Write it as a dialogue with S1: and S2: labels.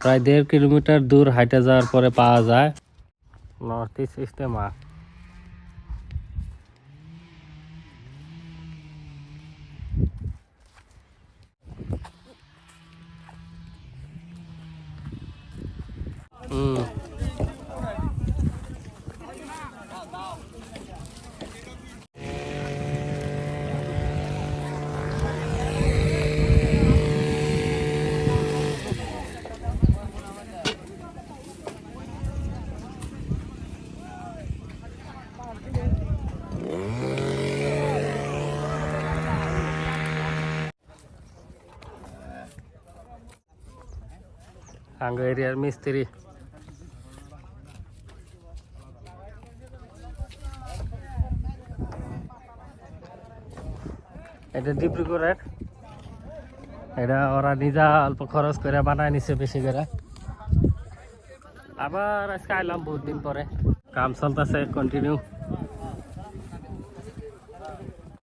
S1: প্রায় দেড় কিলোমিটার দূর হাইটে যাওয়ার পরে পাওয়া যায় নর্থ ইস্ট ইস্তেমা হুম আঙ্গ মিস্ত্রি। এটা ডিব্রুগড়ের এটা ওরা নিজা অল্প খরচ করে বানায় নিছে বেশি করে। আবার আজকে আইলাম বহুত দিন পরে। কাম চলতেছে কন্টিনিউ